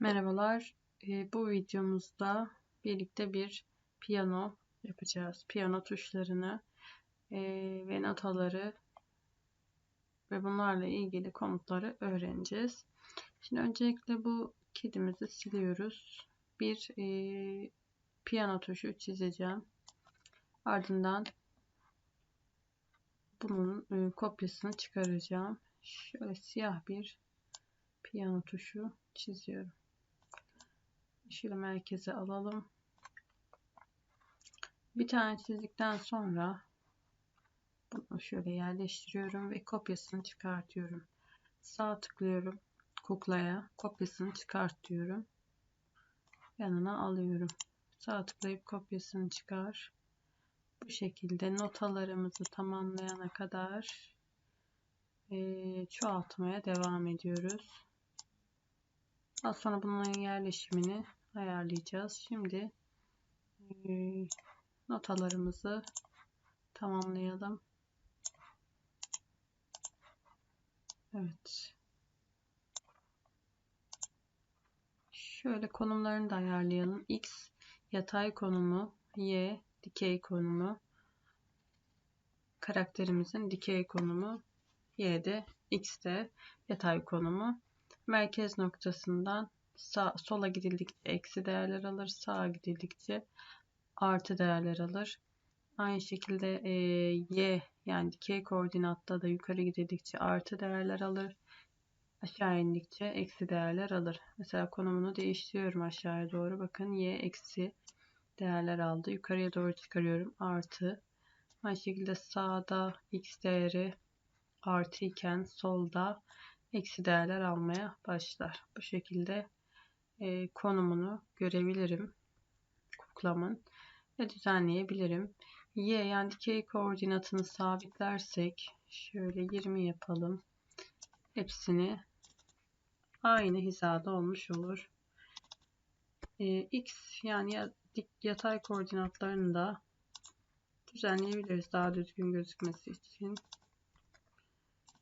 Merhabalar. Ee, bu videomuzda birlikte bir piyano yapacağız. Piyano tuşlarını e, ve notaları ve bunlarla ilgili komutları öğreneceğiz. Şimdi öncelikle bu kedimizi siliyoruz. Bir e, piyano tuşu çizeceğim. Ardından bunun e, kopyasını çıkaracağım. Şöyle siyah bir piyano tuşu çiziyorum. Şöyle merkeze alalım. Bir tane çizdikten sonra bunu şöyle yerleştiriyorum ve kopyasını çıkartıyorum. Sağ tıklıyorum kuklaya kopyasını çıkart diyorum. Yanına alıyorum. Sağ tıklayıp kopyasını çıkar. Bu şekilde notalarımızı tamamlayana kadar e, çoğaltmaya devam ediyoruz. Daha sonra bunların yerleşimini ayarlayacağız. Şimdi e, notalarımızı tamamlayalım. Evet. Şöyle konumlarını da ayarlayalım. X yatay konumu, Y dikey konumu, karakterimizin dikey konumu, Y'de X'de yatay konumu. Merkez noktasından sağ, sola gidildikçe eksi değerler alır, sağa gidildikçe artı değerler alır. Aynı şekilde e, y yani dikey koordinatta da yukarı gidildikçe artı değerler alır. Aşağı indikçe eksi değerler alır. Mesela konumunu değiştiriyorum aşağıya doğru. Bakın y eksi değerler aldı. Yukarıya doğru çıkarıyorum. Artı. Aynı şekilde sağda x değeri artı iken solda eksi değerler almaya başlar. Bu şekilde e, konumunu görebilirim kuklamın ve düzenleyebilirim. Y yani dikey koordinatını sabitlersek şöyle 20 yapalım. Hepsini aynı hizada olmuş olur. E, X yani yatay koordinatlarını da düzenleyebiliriz daha düzgün gözükmesi için.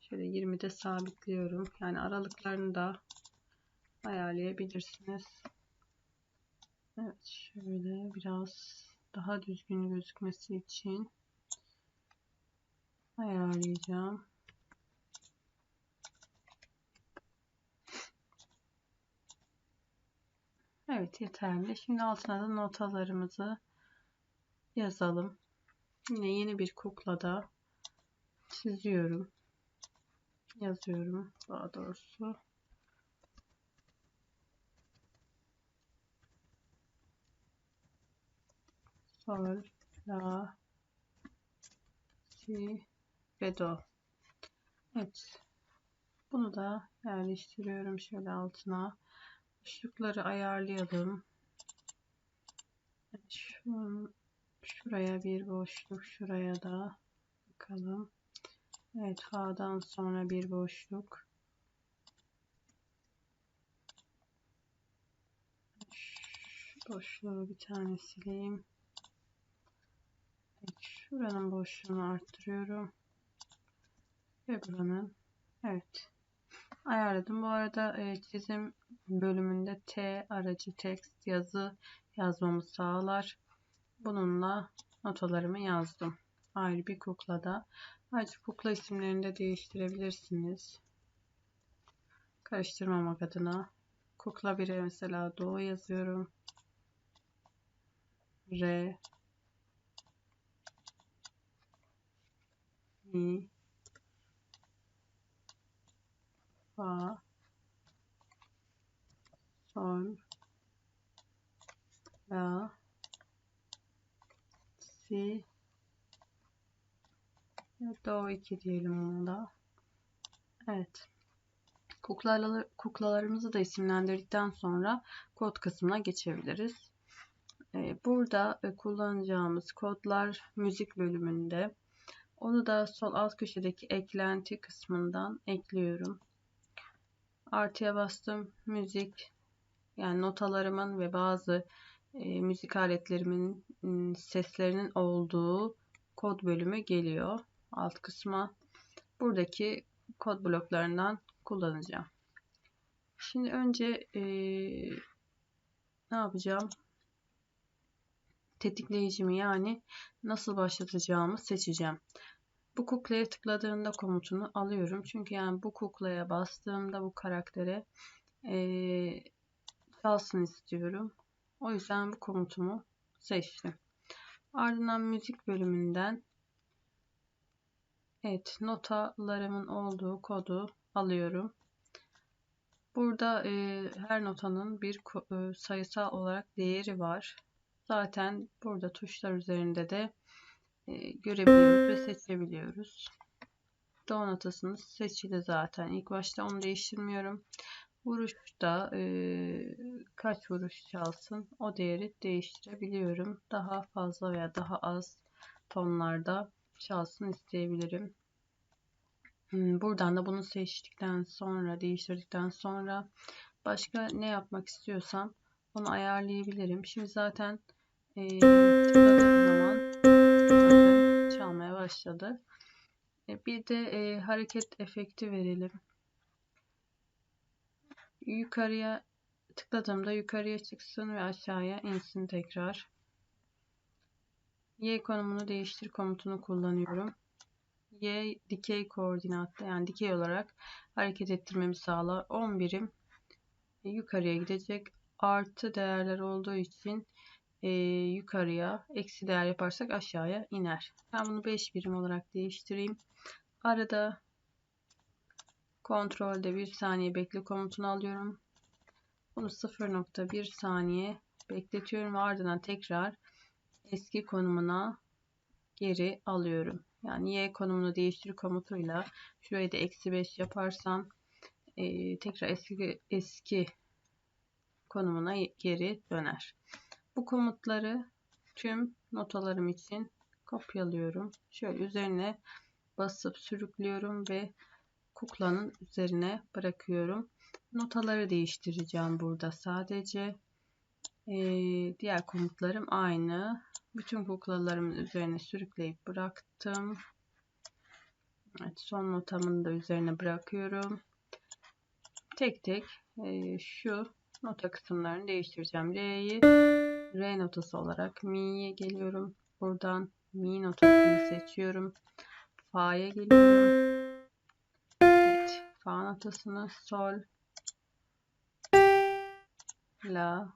Şöyle 20'de sabitliyorum. Yani aralıklarını da ayarlayabilirsiniz. Evet şöyle biraz daha düzgün gözükmesi için ayarlayacağım. Evet yeterli. Şimdi altına da notalarımızı yazalım. Yine yeni bir kuklada çiziyorum. Yazıyorum daha doğrusu. Sol, la, si ve do. Evet. Bunu da yerleştiriyorum şöyle altına. Işıkları ayarlayalım. Şu, şuraya bir boşluk, şuraya da bakalım. Evet, H'dan sonra bir boşluk. Boşluğu bir tane sileyim. Şuranın boşluğunu arttırıyorum. Ve buranın. Evet. Ayarladım. Bu arada e, çizim bölümünde T aracı text yazı yazmamı sağlar. Bununla notalarımı yazdım. Ayrı bir kuklada. Ayrıca kukla isimlerini de değiştirebilirsiniz. Karıştırmamak adına. Kukla 1'e mesela Doğu yazıyorum. R mi fa sol la si do 2 diyelim ona da. Evet. Kuklalar, kuklalarımızı da isimlendirdikten sonra kod kısmına geçebiliriz. Ee, burada e, kullanacağımız kodlar müzik bölümünde onu da sol alt köşedeki eklenti kısmından ekliyorum. Artıya bastım. Müzik yani notalarımın ve bazı e, müzik aletlerimin e, seslerinin olduğu kod bölümü geliyor alt kısma. Buradaki kod bloklarından kullanacağım. Şimdi önce e, ne yapacağım? Tetikleyicimi yani nasıl başlatacağımı seçeceğim. Bu kuklaya tıkladığımda komutunu alıyorum. Çünkü yani bu kuklaya bastığımda bu karaktere e, çalsın istiyorum. O yüzden bu komutumu seçtim. Ardından müzik bölümünden evet notalarımın olduğu kodu alıyorum. Burada e, her notanın bir e, sayısal olarak değeri var. Zaten burada tuşlar üzerinde de görebiliyoruz ve seçebiliyoruz. Do notasını seçili zaten. İlk başta onu değiştirmiyorum. Vuruşta e, kaç vuruş çalsın o değeri değiştirebiliyorum. Daha fazla veya daha az tonlarda çalsın isteyebilirim. Hmm, buradan da bunu seçtikten sonra, değiştirdikten sonra başka ne yapmak istiyorsam onu ayarlayabilirim. Şimdi zaten e, tıkladığım zaman çalmaya başladı. E, bir de e, hareket efekti verelim. Yukarıya tıkladığımda yukarıya çıksın ve aşağıya insin tekrar. Y konumunu değiştir komutunu kullanıyorum. Y dikey koordinatta yani dikey olarak hareket ettirmemi sağlar. 10 birim yukarıya gidecek. Artı değerler olduğu için e, yukarıya eksi değer yaparsak aşağıya iner. Ben bunu 5 birim olarak değiştireyim. Arada kontrolde 1 saniye bekle komutunu alıyorum. Bunu 0.1 saniye bekletiyorum ve ardından tekrar eski konumuna geri alıyorum. Yani y konumunu değiştir komutuyla şurayı da eksi 5 yaparsam e, tekrar eski eski konumuna geri döner. Bu komutları tüm notalarım için kopyalıyorum. Şöyle üzerine basıp sürüklüyorum ve kuklanın üzerine bırakıyorum. Notaları değiştireceğim burada sadece. Ee, diğer komutlarım aynı. Bütün kuklalarımın üzerine sürükleyip bıraktım. Evet, son notamın da üzerine bırakıyorum. Tek tek e, şu nota kısımlarını değiştireceğim. R'yi R notası olarak mi'ye geliyorum. Buradan mi notasını seçiyorum. Fa'ya geliyorum. Evet, fa notasını sol la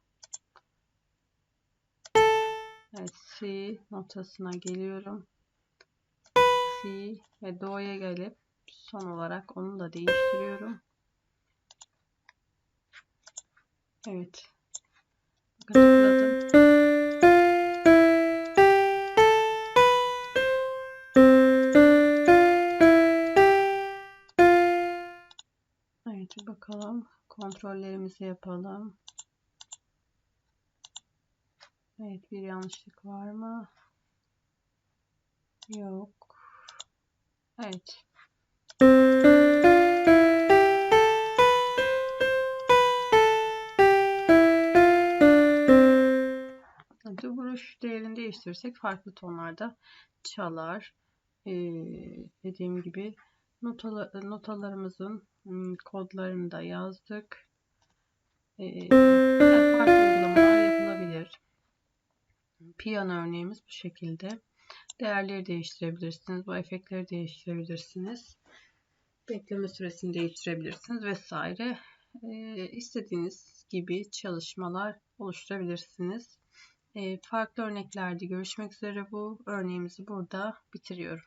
Evet, si notasına geliyorum. Si ve do'ya gelip son olarak onu da değiştiriyorum. Evet. Bakın Kontrollerimizi yapalım. Evet bir yanlışlık var mı? Yok. Evet. Hadi vuruş değerini değiştirirsek farklı tonlarda çalar. Ee, dediğim gibi notalar, notalarımızın hmm, kodlarını da yazdık. Ee, farklı uygulamalar yapılabilir. Piyano örneğimiz bu şekilde. Değerleri değiştirebilirsiniz. Bu efektleri değiştirebilirsiniz. Bekleme süresini değiştirebilirsiniz vesaire. Ee, istediğiniz gibi çalışmalar oluşturabilirsiniz. Ee, farklı örneklerde görüşmek üzere bu örneğimizi burada bitiriyorum.